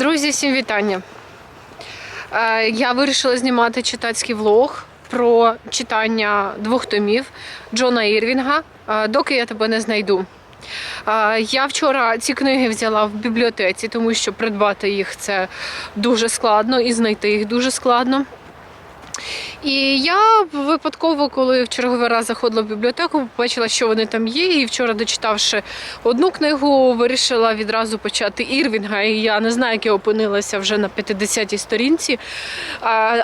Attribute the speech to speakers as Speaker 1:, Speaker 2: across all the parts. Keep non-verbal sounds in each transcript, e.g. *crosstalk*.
Speaker 1: Друзі, всім вітання. Е, Я вирішила знімати читацький влог про читання двох томів Джона Ірвінга, е, доки я тебе не знайду. Е, Я вчора ці книги взяла в бібліотеці, тому що придбати їх це дуже складно і знайти їх дуже складно. І я випадково, коли в черговий раз заходила в бібліотеку, побачила, що вони там є. І вчора, дочитавши одну книгу, вирішила відразу почати Ірвінга. І я не знаю, як я опинилася вже на 50-й сторінці.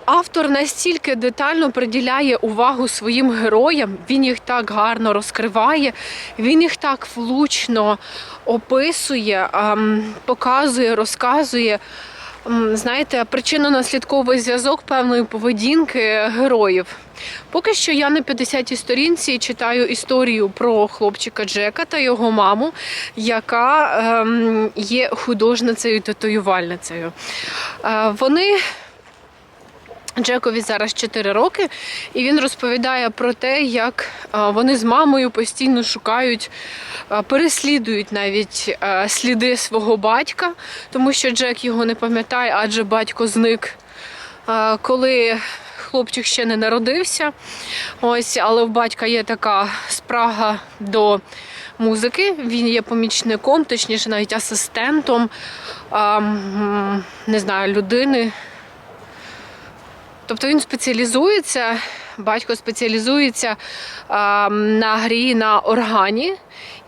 Speaker 1: Автор настільки детально приділяє увагу своїм героям, він їх так гарно розкриває, він їх так влучно описує, показує, розказує. Знаєте, причинно-наслідковий зв'язок певної поведінки героїв. Поки що я на 50-й сторінці читаю історію про хлопчика Джека та його маму, яка ем, є художницею татуювальницею. Е, вони Джекові зараз 4 роки, і він розповідає про те, як вони з мамою постійно шукають, переслідують навіть сліди свого батька, тому що Джек його не пам'ятає, адже батько зник, коли хлопчик ще не народився. Ось, але в батька є така спрага до музики. Він є помічником, точніше, навіть асистентом, не знаю, людини. Тобто він спеціалізується, батько спеціалізується на грі на органі,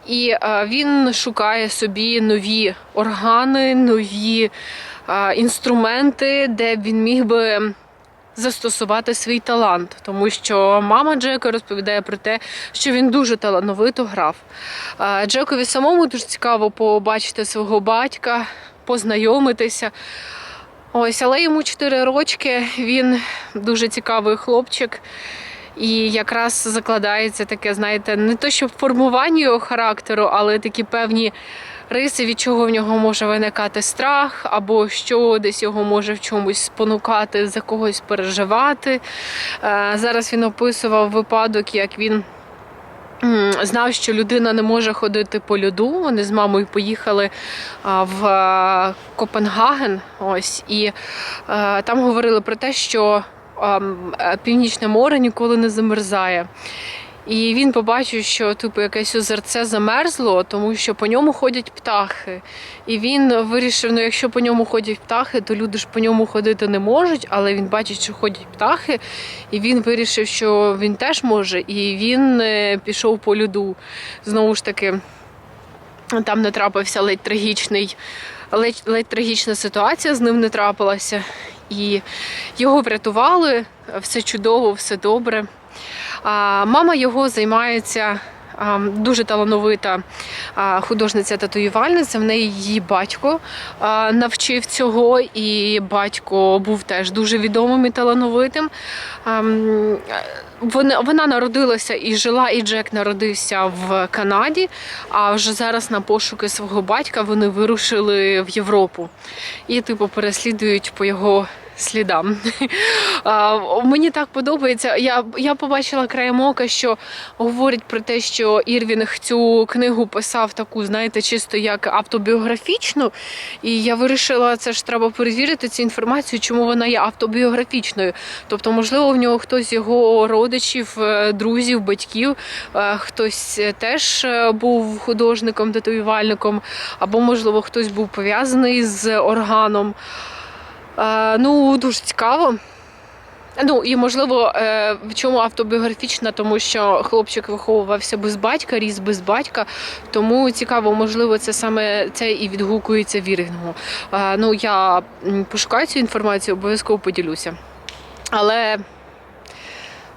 Speaker 1: і він шукає собі нові органи, нові інструменти, де він міг би застосувати свій талант, тому що мама Джека розповідає про те, що він дуже талановито грав. Джекові самому дуже цікаво побачити свого батька, познайомитися. Ось, але йому 4 рочки, він дуже цікавий хлопчик. І якраз закладається таке, знаєте, не то щоб формування його характеру, але такі певні риси, від чого в нього може виникати страх, або що десь його може в чомусь спонукати, за когось переживати. Е, Зараз він описував випадок, як він. Знав, що людина не може ходити по льоду. Вони з мамою поїхали в Копенгаген. Ось і е, там говорили про те, що е, Північне море ніколи не замерзає. І він побачив, що типу якесь озерце замерзло, тому що по ньому ходять птахи. І він вирішив: ну якщо по ньому ходять птахи, то люди ж по ньому ходити не можуть, але він бачить, що ходять птахи, і він вирішив, що він теж може, і він е, пішов по льоду. Знову ж таки, там не трапився ледь трагічний, ледь, ледь трагічна ситуація з ним не трапилася. І його врятували, все чудово, все добре. Мама його займається дуже талановита художниця-татуювальниця. В неї її батько навчив цього, і батько був теж дуже відомим і талановитим. Вона народилася і жила, і Джек народився в Канаді. А вже зараз на пошуки свого батька вони вирушили в Європу і, типу, переслідують по його слідам. Мені так подобається. Я, я побачила краєм ока, що говорять про те, що Ірвінг цю книгу писав таку, знаєте, чисто як автобіографічну. І я вирішила, це ж треба перевірити цю інформацію, чому вона є автобіографічною. Тобто, можливо, в нього хтось з його родичів, е, друзів, батьків, е, хтось теж е, був художником, татуювальником, або, можливо, хтось був пов'язаний з органом. Е, Ну, дуже цікаво. Ну і можливо, е, в чому автобіографічна, тому що хлопчик виховувався без батька, ріс без батька. Тому цікаво, можливо, це саме це і відгукується вірінгу. Е, Ну я пошукаю цю інформацію, обов'язково поділюся. Але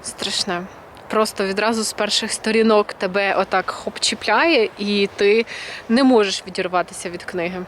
Speaker 1: страшне. Просто відразу з перших сторінок тебе отак хоп чіпляє, і ти не можеш відірватися від книги.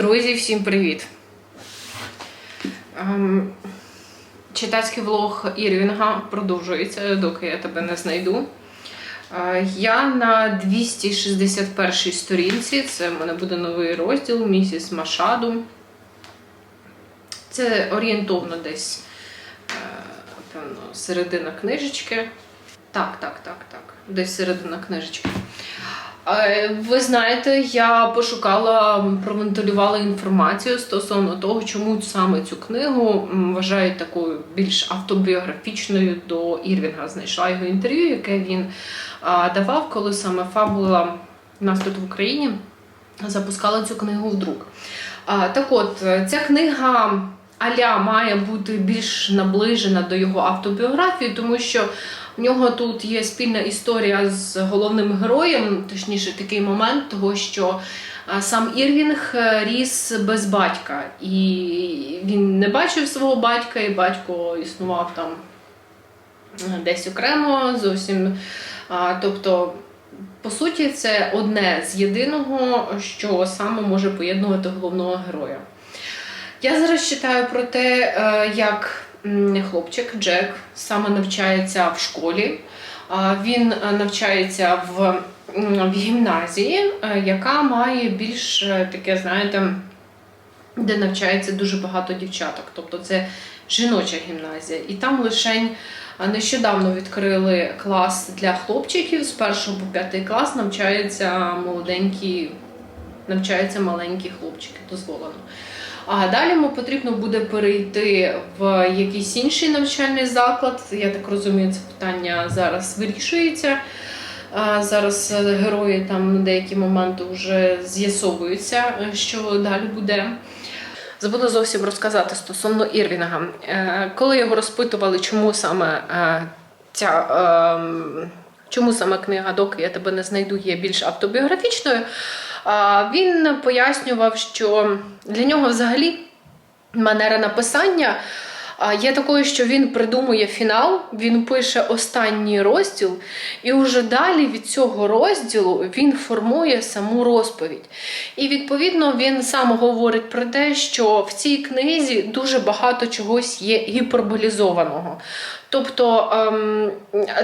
Speaker 1: Друзі, всім привіт! Ем, Читацький влог Ірвінга продовжується, доки я тебе не знайду. Е, Я на 261 сторінці. Це в мене буде новий розділ місіс Машаду. Це орієнтовно десь, е, певно, середина книжечки. Так, так, так, так. Десь середина книжечки. Е, Ви знаєте, я пошукала, провентилювала інформацію стосовно того, чому саме цю книгу вважають такою більш автобіографічною до Ірвінга. Знайшла його інтерв'ю, яке він давав, коли саме фабула у нас тут в Україні запускала цю книгу в друк. Так от, е, ця книга Аля має бути більш наближена до його автобіографії, тому що в нього тут є спільна історія з головним героєм, точніше, такий момент, того, що сам Ірвінг е, ріс без батька, і він не бачив свого батька, і батько існував там е, десь окремо зовсім. Тобто, по суті, це одне з єдиного, що саме може поєднувати головного героя. Я зараз читаю про те, е, як хлопчик Джек саме навчається в школі. Він е, навчається в, в гімназії, е, яка має більш е, таке, знаєте, де навчається дуже багато дівчаток. Тобто це жіноча гімназія. І там лишень нещодавно відкрили клас для хлопчиків. З першого по п'ятий клас навчаються молоденькі, навчаються маленькі хлопчики, дозволено. А далі йому потрібно буде перейти в якийсь інший навчальний заклад. Я так розумію, це питання зараз вирішується. Зараз е, герої там на деякі моменти вже з'ясовуються, е, що далі буде. Забула зовсім розказати стосовно Ірвінга. Е, Коли його розпитували, чому саме ця. ем, Чому саме книга Доки я тебе не знайду є більш автобіографічною? Він пояснював, що для нього взагалі манера написання є такою, що він придумує фінал, він пише останній розділ, і вже далі від цього розділу він формує саму розповідь. І відповідно він сам говорить про те, що в цій книзі дуже багато чогось є гіперболізованого. Тобто ем,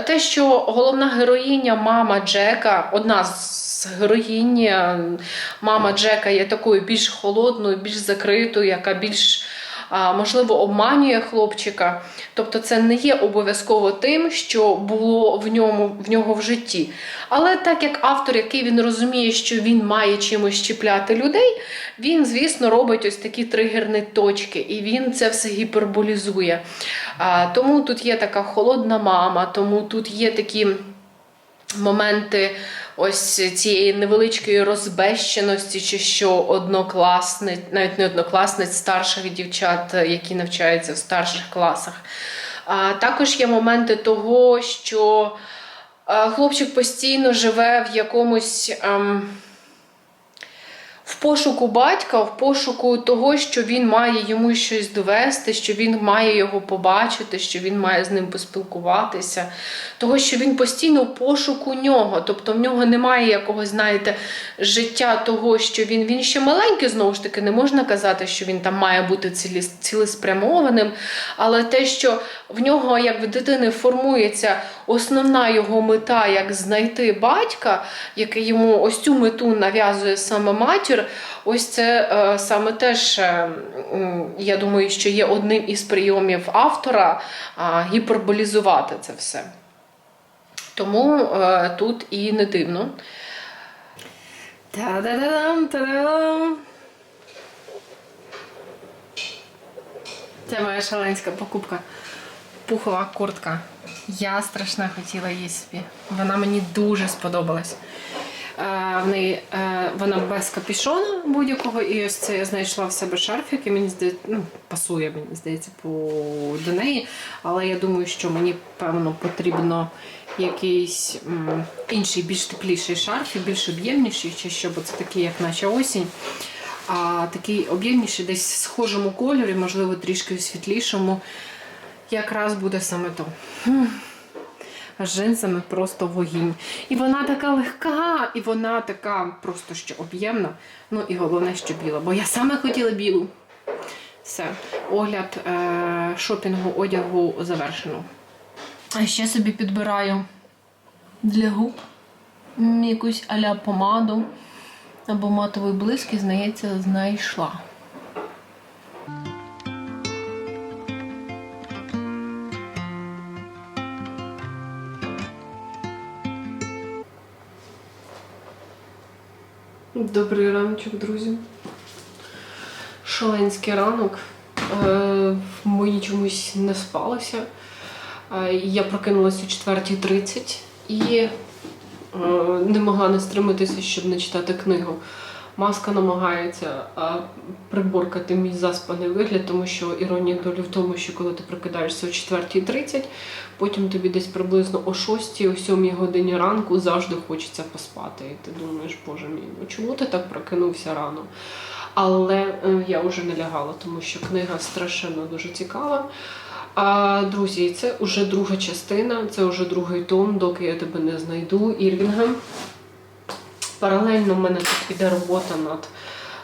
Speaker 1: те, що головна героїня, мама Джека, одна з героїнь, е, мама Джека є такою більш холодною, більш закритою, яка більш можливо обманює хлопчика. Тобто це не є обов'язково тим, що було в ньому в нього в житті. Але так як автор, який він розуміє, що він має чимось чіпляти людей, він, звісно, робить ось такі тригерні точки, і він це все гіперболізує. Тому тут є така холодна мама, тому тут є такі моменти ось цієї невеличкої розбещеності, чи що однокласниць, навіть не однокласниць, старших дівчат, які навчаються в старших класах. А також є моменти того, що хлопчик постійно живе в якомусь. ем, в пошуку батька, в пошуку того, що він має йому щось довести, що він має його побачити, що він має з ним поспілкуватися, того, що він постійно в пошуку нього. Тобто в нього немає якогось, знаєте, життя того, що він він ще маленький, знову ж таки, не можна казати, що він там має бути цілі, цілеспрямованим, але те, що в нього, як в дитини, формується основна його мета, як знайти батька, який йому ось цю мету нав'язує саме матір. Ось це е, саме теж, е, я думаю, що є одним із прийомів автора а, гіперболізувати це все. Тому е, тут і не дивно. Та-да-да-дам, та-дам. Це моя шаленська покупка. Пухова куртка. Я страшно хотіла її собі. Вона мені дуже сподобалась. Е, В неї е, вона без капюшона будь-якого, і ось це я знайшла в себе шарф, який мені здається, ну, пасує, мені здається, по, до неї. Але я думаю, що мені певно потрібно якийсь м, інший, більш тепліший шарф і більш об'ємніший, чи що, бо це такий, як наче осінь. А такий об'ємніший, десь схожому кольорі, можливо, трішки світлішому, якраз буде саме то. З джинсами просто вогінь. І вона така легка, і вона така просто що об'ємна. Ну і головне, що біла, бо я саме хотіла білу. Все, огляд е- шопінгу одягу завершено. А ще собі підбираю для губ якусь аля помаду або матовий блиск, здається, знайшла. Добрий раночок, друзі. Шаленський ранок. мені Мої чомусь не спалося. Е, Я прокинулася о 4.30 і е, не могла не стриматися, щоб не читати книгу. Маска намагається приборкати мій заспаний вигляд, тому що іронія долі в тому, що коли ти прокидаєшся о 4.30, потім тобі десь приблизно о 6 о 7 годині ранку завжди хочеться поспати. І ти думаєш, боже мій, ну чому ти так прокинувся рано? Але е, я вже не лягала, тому що книга страшенно дуже цікава. А, друзі, це вже друга частина, це вже другий том, доки я тебе не знайду Ірвінга. Паралельно в мене тут іде робота над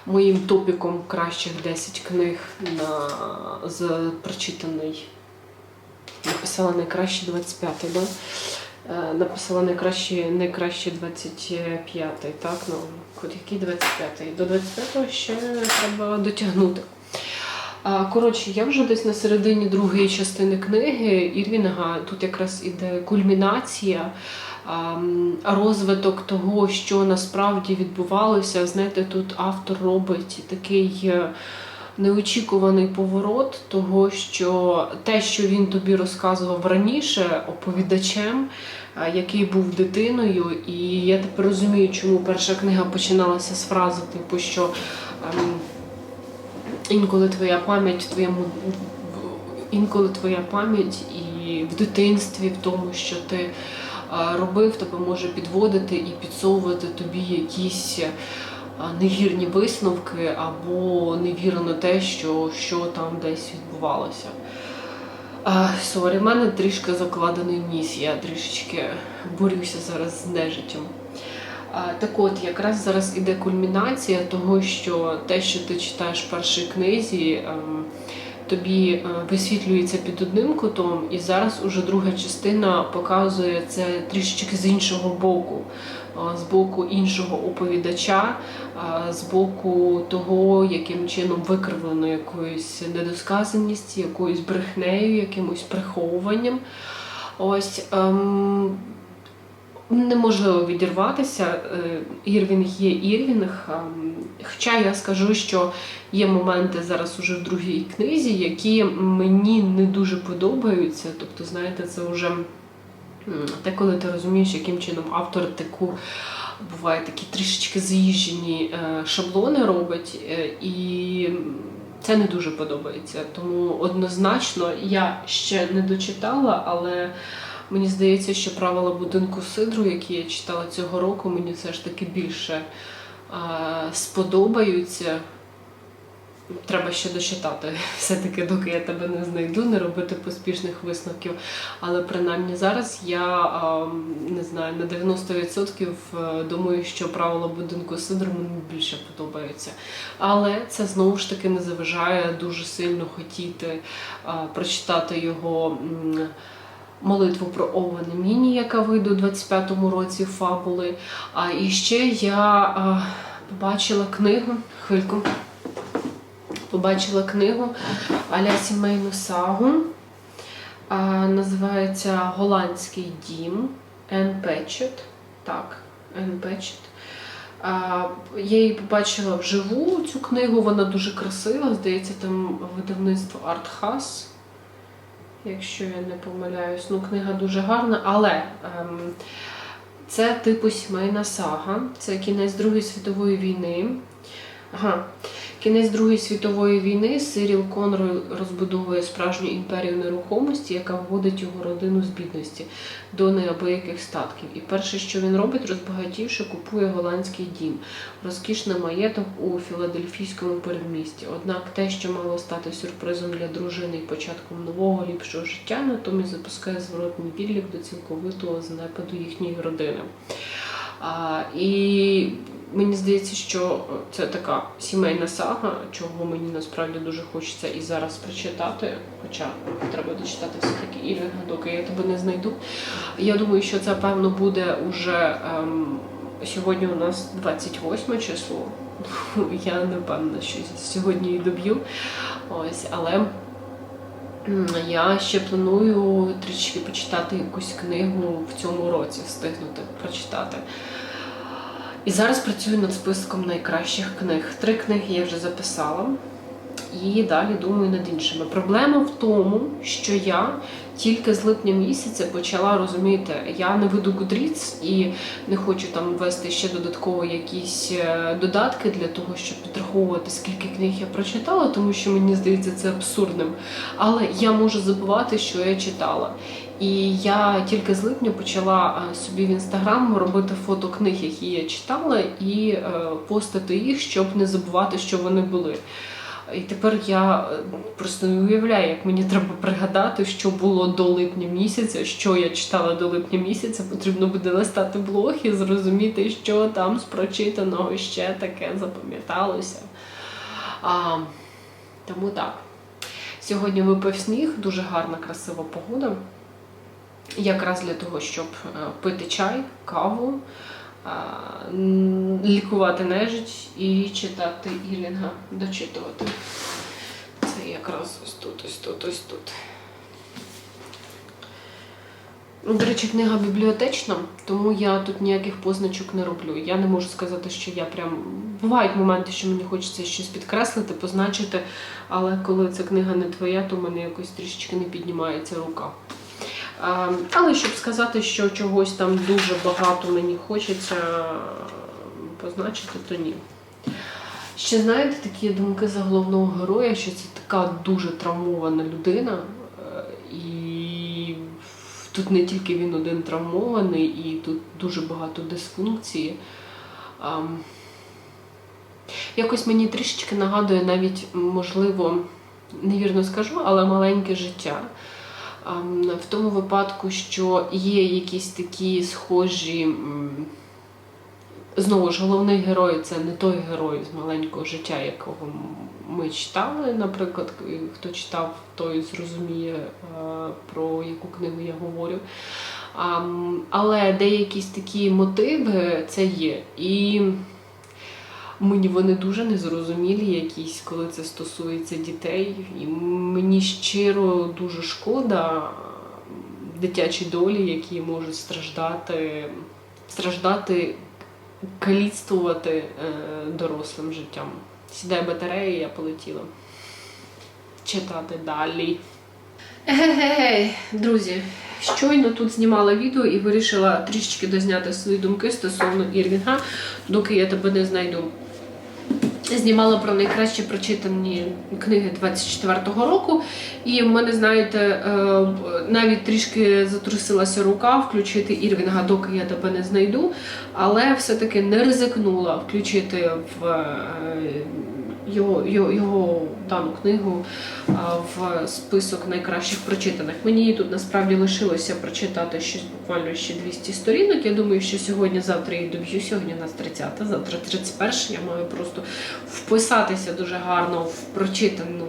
Speaker 1: моїм топіком кращих 10 книг на, з прочитаний. Написала найкраще 25-й, да? Е, Написала найкраще, найкраще 25-й, так? Ну, який 25-й? До 25-го ще треба дотягнути. Коротше, я вже десь на середині другої частини книги Ірвінга. Тут якраз іде кульмінація, розвиток того, що насправді відбувалося. Знаєте, тут автор робить такий. е, Неочікуваний поворот того, що те, що він тобі розказував раніше, оповідачем, який був дитиною, і я тепер розумію, чому перша книга починалася з фрази, типу, що ем, інколи твоя пам'ять в твоєму інколи твоя пам'ять і в дитинстві, в тому, що ти робив, тебе може підводити і підсовувати тобі якісь а, невірні висновки або невірно те, що, що там десь відбувалося. Сорі, в мене трішки закладений ніс, я трішечки борюся зараз з нежиттям. Так от, якраз зараз іде кульмінація того, що те, що ти читаєш в першій книзі, ем, тобі е, висвітлюється під одним кутом, і зараз уже друга частина показує це трішечки з іншого боку, з боку іншого оповідача, з боку того, яким чином викривлено якоюсь недосказаністю, якоюсь брехнею, якимось приховуванням. Ось. Ем, неможливо відірватися. Е, Ірвінг є Ірвінг. Хоча я скажу, що є моменти зараз уже в другій книзі, які мені не дуже подобаються. Тобто, знаєте, це вже те, коли ти розумієш, яким чином автор таку. Буває такі трішечки заїжджені е, шаблони робить, е, і це не дуже подобається. Тому однозначно я ще не дочитала, але Мені здається, що правила будинку Сидру, які я читала цього року, мені все ж таки більше а, сподобаються. Треба ще дочитати, *laughs* все-таки, доки я тебе не знайду, не робити поспішних висновків. Але принаймні зараз я не знаю, на 90% думаю, що правила будинку Сидру мені більше подобаються. Але це знову ж таки не заважає дуже сильно хотіти прочитати його. Молитву про Овена Міні, яка вийде у 25-му році фабули. А і ще я побачила книгу, хвильку, побачила книгу Аля сімейну сагу. Називається Голландський дім Ен Петчет. Так, Ен Петчет. Я її побачила вживу цю книгу, вона дуже красива. Здається, там видавництво Артхас якщо я не помиляюсь. Ну, книга дуже гарна, але ем, це типу сімейна сага, це кінець Другої світової війни. Ага. Кінець Другої світової війни Сиріл Конрой розбудовує справжню імперію нерухомості, яка вводить його родину з бідності до неабияких статків. І перше, що він робить, розбагатівши, купує голландський дім, розкішний маєток у філадельфійському передмісті. Однак те, що мало стати сюрпризом для дружини і початком нового ліпшого життя, натомість запускає зворотний відлік до цілковитого занепаду їхньої родини. А, і мені здається, що це така сімейна сага, чого мені насправді дуже хочеться і зараз прочитати. Хоча треба дочитати все-таки Ірвінга, доки я тебе не знайду. Я думаю, що це певно буде уже ем, сьогодні. У нас 28 число. *laughs* Я не впевнена, що сьогодні і доб'ю. Ось, але. Я ще планую трішки почитати якусь книгу в цьому році, встигнути прочитати. І зараз працюю над списком найкращих книг. Три книги я вже записала. І далі думаю над іншими. Проблема в тому, що я тільки з липня місяця почала розуміти, я не веду Goodreads і не хочу там ввести ще додатково якісь е, додатки для того, щоб підраховувати, скільки книг я прочитала, тому що мені здається це абсурдним. Але я можу забувати, що я читала. І я тільки з липня почала е, собі в інстаграм робити фото книг, які я читала, і е, постити їх, щоб не забувати, що вони були. І тепер я е, просто не уявляю, як мені треба пригадати, що було до липня місяця, що я читала до липня місяця. Потрібно буде листати блог і зрозуміти, що там з прочитаного ще таке запам'яталося. А, тому так. Сьогодні випав сніг, дуже гарна, красива погода. Якраз для того, щоб е, пити чай, каву, лікувати нежить і читати Ірінга, дочитувати. Це якраз ось тут, ось тут, ось тут. Ну, До речі, книга бібліотечна, тому я тут ніяких позначок не роблю. Я не можу сказати, що я прям. Бувають моменти, що мені хочеться щось підкреслити, позначити, але коли ця книга не твоя, то в мене якось трішечки не піднімається рука. Але щоб сказати, що чогось там дуже багато мені хочеться позначити, то ні. Ще знаєте такі думки за головного героя, що це така дуже травмована людина, е, і тут не тільки він один травмований, і тут дуже багато дисфункції. Якось мені трішечки нагадує навіть, можливо, невірно скажу, але маленьке життя. В тому випадку, що є якісь такі схожі. Знову ж головний герой це не той герой з маленького життя, якого ми читали. Наприклад, хто читав, той зрозуміє, е, про яку книгу я говорю. Але деякі такі мотиви це є. І мені вони дуже незрозумілі якісь, коли це стосується дітей. І мені щиро дуже шкода дитячі долі, які можуть страждати, страждати, каліцтвувати е, дорослим життям. Сідає батарея, я полетіла. Читати далі. Егегей, друзі, щойно тут знімала відео і вирішила трішечки дозняти свої думки стосовно Ірвінга, доки я тебе не знайду. Знімала про найкраще прочитані книги 24-го року, і в мене, знаєте, е, навіть трішки затрусилася рука включити Ірвінга, доки я тебе не знайду, але все-таки не ризикнула включити в е, його, його, його дану книгу в список найкращих прочитаних. Мені тут насправді лишилося прочитати щось буквально ще 200 сторінок. Я думаю, що сьогодні-завтра її доб'ю. Сьогодні у нас 30, завтра 31. Я маю просто вписатися дуже гарно в прочитану.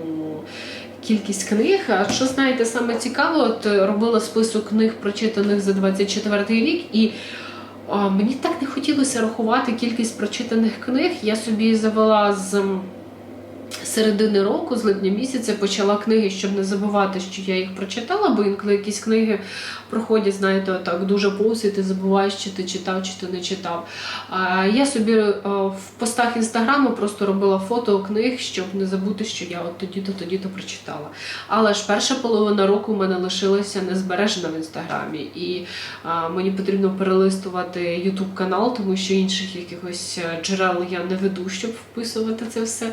Speaker 1: Кількість книг. А що знаєте, саме цікаво, от е, робила список книг, прочитаних за 24 рік, і а, мені так не хотілося рахувати кількість прочитаних книг. Я собі завела з середини року, з липня місяця, почала книги, щоб не забувати, що я їх прочитала, бо інколи якісь книги проходять, знаєте, так дуже повз, і ти забуваєш, чи ти читав, чи ти не читав. Я собі е, в постах інстаграму просто робила фото книг, щоб не забути, що я от тоді-то, тоді-то прочитала. Але ж перша половина року в мене лишилася незбережена в інстаграмі, і мені потрібно перелистувати YouTube канал, тому що інших якихось е, джерел я не веду, щоб вписувати це все.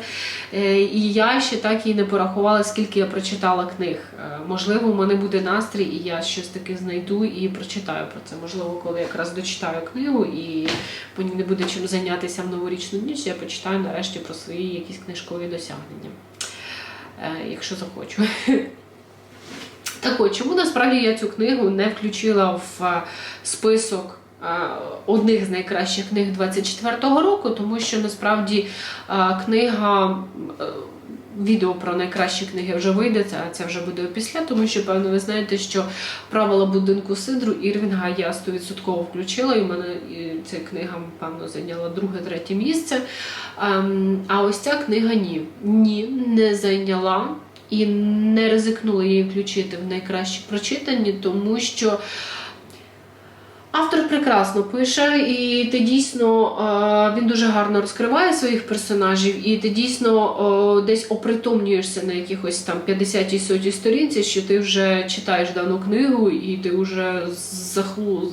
Speaker 1: І я ще так і не порахувала, скільки я прочитала книг. Е, Можливо, у мене буде настрій, і я щось таке знайду і прочитаю про це. Можливо, коли якраз дочитаю книгу і мені не буде чим зайнятися в новорічну ніч, я почитаю нарешті про свої якісь книжкові досягнення. Е, Якщо захочу. *laughs* Так от, чому насправді я цю книгу не включила в е, список одних з найкращих книг 24-го року, тому що насправді книга. е, Відео про найкращі книги вже вийде, це, це вже буде опісля, тому що, певно, ви знаєте, що правила будинку Сидру Ірвінга я 100% включила, і в мене ця книга, певно, зайняла друге-третє місце. Ем, а ось ця книга ні. Ні, не зайняла і не ризикнула її включити в найкращі прочитані, тому що. Автор прекрасно пише, і ти дійсно е, він дуже гарно розкриває своїх персонажів, і ти дійсно десь опритомнюєшся на якихось там 50-й сотій сторінці, що ти вже читаєш дану книгу, і ти вже захлу.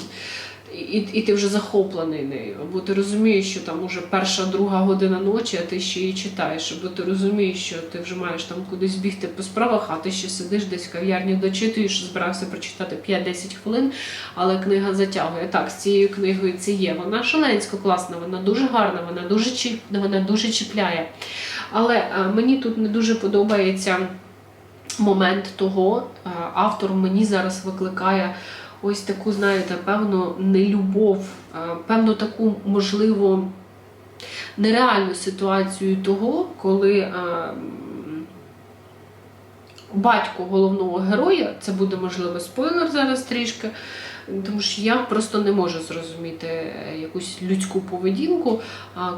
Speaker 1: І, і ти вже захоплений нею, бо ти розумієш, що там уже перша, друга година ночі, а ти ще її читаєш, бо ти розумієш, що ти вже маєш там кудись бігти по справах, а ти ще сидиш десь в кав'ярні, дочитуєш, збирався прочитати 5-10 хвилин, але книга затягує. Так, з цією книгою це є. Вона шаленсько класна, вона дуже гарна, вона дуже чіп, вона дуже чіпляє. Але е, мені тут не дуже подобається момент того, е, автор мені зараз викликає ось таку, знаєте, певну нелюбов, е, певну таку, можливо, нереальну ситуацію того, коли е, батько головного героя, це буде можливо спойлер зараз трішки. Тому що я просто не можу зрозуміти е, якусь людську поведінку,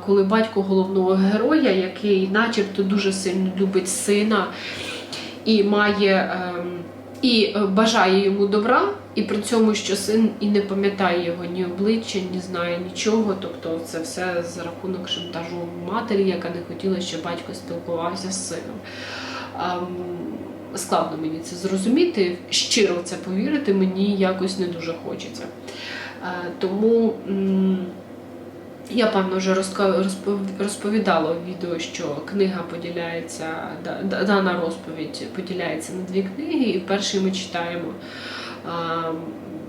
Speaker 1: коли батько головного героя, який начебто дуже сильно любить сина і має ем, і е, бажає йому добра, і при цьому, що син і не пам'ятає його ні обличчя, ні знає нічого. Тобто це все за рахунок шантажу матері, яка не хотіла, щоб батько спілкувався з сином. Ем, Складно мені це зрозуміти, щиро це повірити, мені якось не дуже хочеться. Е, Тому я, певно, вже розповідала у відео, що книга поділяється, да- да- дана розповідь поділяється на дві книги, і перший ми читаємо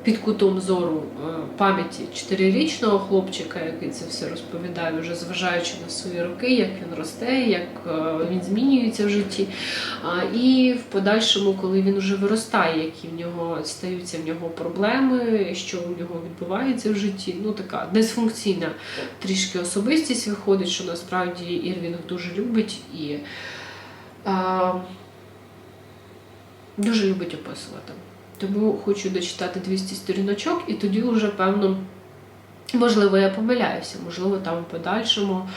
Speaker 1: під кутом зору е, пам'яті чотирирічного хлопчика, який це все розповідає, вже зважаючи на свої роки, як він росте, як е, він змінюється в житті. І в подальшому, коли він вже виростає, які в нього стаються в нього проблеми, що у нього відбувається в житті. Ну така дисфункційна трішки особистість виходить, що насправді Ірвінг дуже любить і дуже любить описувати. Тому хочу дочитати 200 сторіночок, і тоді вже, певно, можливо, я помиляюся, можливо, там в подальшому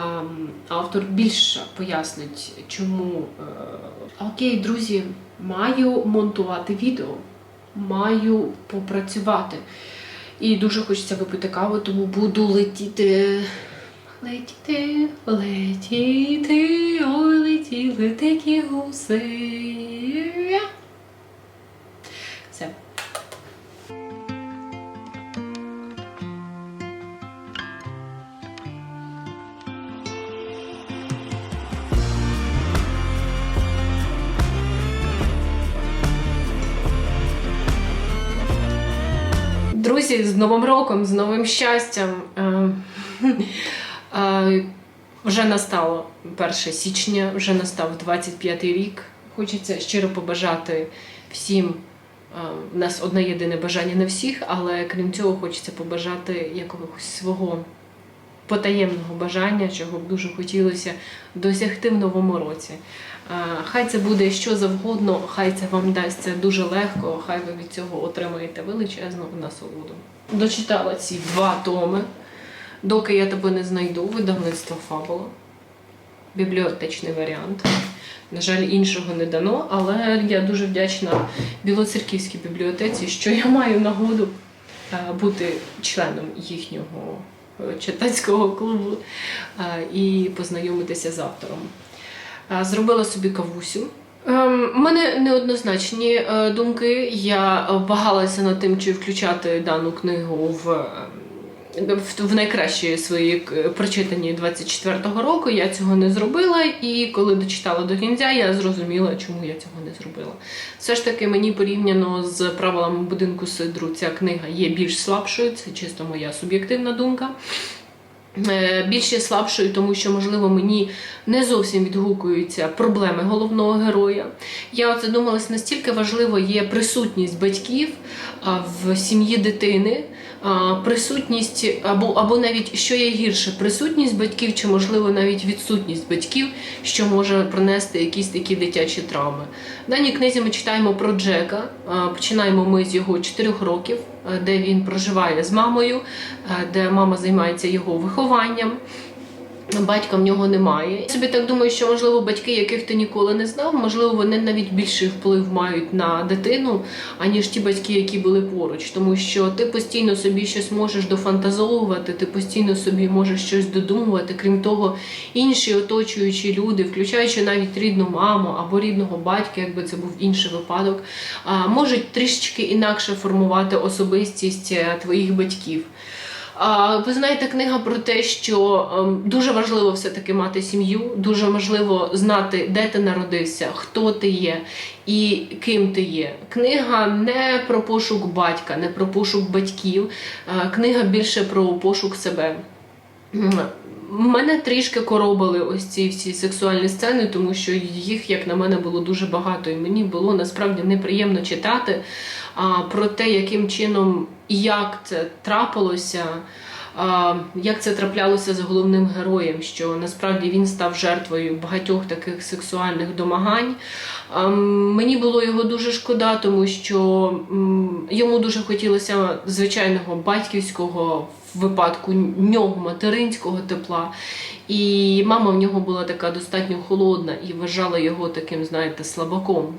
Speaker 1: а, автор більше пояснить, чому. е, Окей, друзі, маю монтувати відео, маю попрацювати. І дуже хочеться випити каву, тому буду летіти. Летіти, летіти, ой, летіли такі гуси. Друзі, з Новим роком, з новим щастям. Е, е, Вже настало 1 січня, вже настав 25-й рік. Хочеться щиро побажати всім. е, У нас одне єдине бажання на всіх, але крім цього, хочеться побажати якогось свого потаємного бажання, чого б дуже хотілося досягти в новому році. Хай це буде що завгодно, хай це вам дасться дуже легко, хай ви від цього отримаєте величезну насолоду. Дочитала ці два томи, доки я тебе не знайду, видавництво Фабула. бібліотечний варіант. На жаль, іншого не дано, але я дуже вдячна Білоцерківській бібліотеці, що я маю нагоду е, бути членом їхнього е, читацького клубу е, і познайомитися з автором. Зробила собі кавусю. Ем, У мене неоднозначні е, думки. Я е, вагалася над тим, чи включати дану книгу в, е, в, найкращі свої прочитані 24-го року. Я цього не зробила, і коли дочитала до кінця, я зрозуміла, чому я цього не зробила. Все ж таки, мені порівняно з правилами будинку Сидру, ця книга є більш слабшою, це чисто моя суб'єктивна думка. Е, Більше слабшою, тому що, можливо, мені не зовсім відгукуються проблеми головного героя. Я оце думала, настільки важливо є присутність батьків в сім'ї дитини, присутність або, або навіть що є гірше, присутність батьків, чи можливо навіть відсутність батьків, що може принести якісь такі дитячі травми. В даній книзі ми читаємо про Джека. Починаємо ми з його 4 років, де він проживає з мамою, де мама займається його вихованням. Батька в нього немає. Я собі так думаю, що можливо батьки, яких ти ніколи не знав, можливо, вони навіть більший вплив мають на дитину, аніж ті батьки, які були поруч. Тому що ти постійно собі щось можеш дофантазовувати, ти постійно собі можеш щось додумувати. Крім того, інші оточуючі люди, включаючи навіть рідну маму або рідного батька, якби це був інший випадок, можуть трішечки інакше формувати особистість е, твоїх батьків. Ви знаєте, книга про те, що ем, дуже важливо все-таки мати сім'ю, дуже важливо знати, де ти народився, хто ти є і ким ти є. Книга не про пошук батька, не про пошук батьків. Книга більше про пошук себе. Мене трішки коробили ось ці всі сексуальні сцени, тому що їх, як на мене, було дуже багато, і мені було насправді неприємно читати а, про те, яким чином і як це трапилося, а, як це траплялося з головним героєм, що насправді він став жертвою багатьох таких сексуальних домагань. А, Мені було його дуже шкода, тому що м, йому дуже хотілося звичайного батьківського в випадку нього материнського тепла. І мама в нього була така достатньо холодна і вважала його таким, знаєте, слабаком.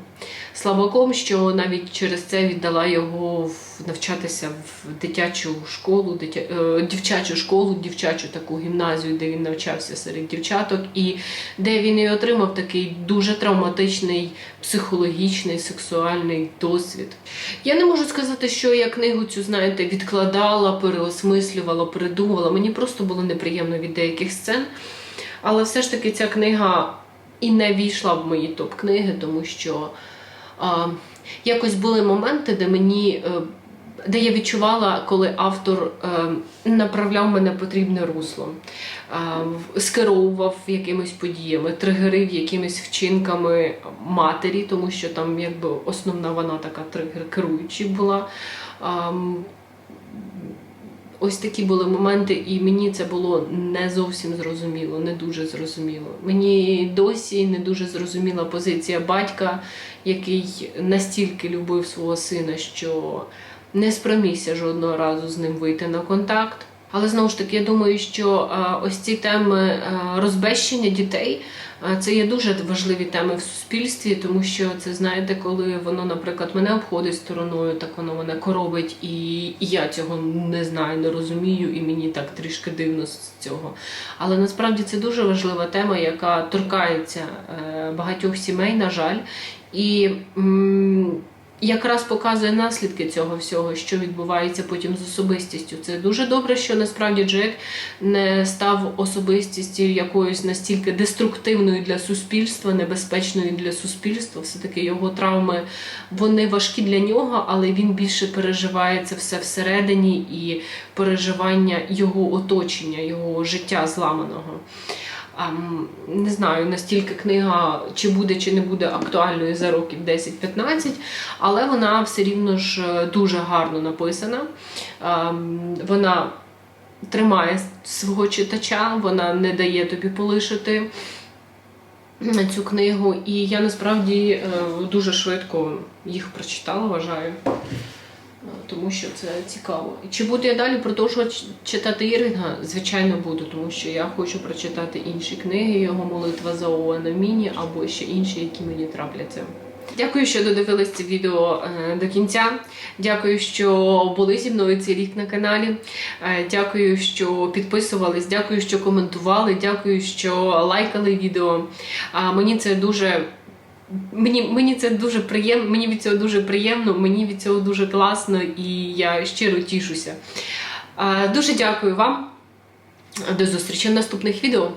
Speaker 1: Слабаком, що навіть через це віддала його навчатися в дитячу школу, дитя, е, дівчачу школу, дівчачу таку гімназію, де він навчався серед дівчаток, і де він і отримав такий дуже травматичний психологічний, сексуальний досвід. Я не можу сказати, що я книгу цю, знаєте, відкладала, переосмислювала, передумувала. Мені просто було неприємно від деяких сцен. Але все ж таки ця книга і не війшла в мої топ-книги, тому що а, якось були моменти, де мені. е, Де я відчувала, коли автор е, направляв мене потрібне русло, е, скеровував якимись подіями, тригерив якимись вчинками матері, тому що там якби основна вона така тригер керуючий була. Ем, Ось такі були моменти, і мені це було не зовсім зрозуміло, не дуже зрозуміло. Мені досі не дуже зрозуміла позиція батька, який настільки любив свого сина, що не спромігся жодного разу з ним вийти на контакт. Але знову ж таки, я думаю, що ось ці теми розбещення дітей це є дуже важливі теми в суспільстві, тому що це знаєте, коли воно, наприклад, мене обходить стороною, так воно мене коробить, і, я цього не знаю, не розумію, і мені так трішки дивно з цього. Але насправді це дуже важлива тема, яка торкається е, багатьох сімей, на жаль. І якраз показує наслідки цього всього, що відбувається потім з особистістю. Це дуже добре, що насправді Джек не став особистістю якоюсь настільки деструктивною для суспільства, небезпечною для суспільства. Все-таки його травми вони важкі для нього, але він більше переживає це все всередині і переживання його оточення, його життя зламаного. Не знаю, настільки книга чи буде, чи не буде актуальною за років 10-15, але вона все рівно ж е, дуже гарно написана. Вона тримає свого читача, вона не дає тобі полишити цю книгу. І я насправді е, дуже швидко їх прочитала, вважаю. Тому що це цікаво. І Чи буду я далі продовжувати читати Ірвінга? Звичайно, буду, тому що я хочу прочитати інші книги, його молитва за Оуена Міні або ще інші, які мені трапляться. Дякую, що додивились це відео е, до кінця. Дякую, що були зі мною цей рік на каналі. Е, Дякую, що підписувались, дякую, що коментували, дякую, що лайкали відео. Мені це дуже. Мені, мені це дуже приємно, мені від цього дуже приємно, мені від цього дуже класно і я щиро тішуся. Е, Дуже дякую вам. До зустрічі в наступних відео.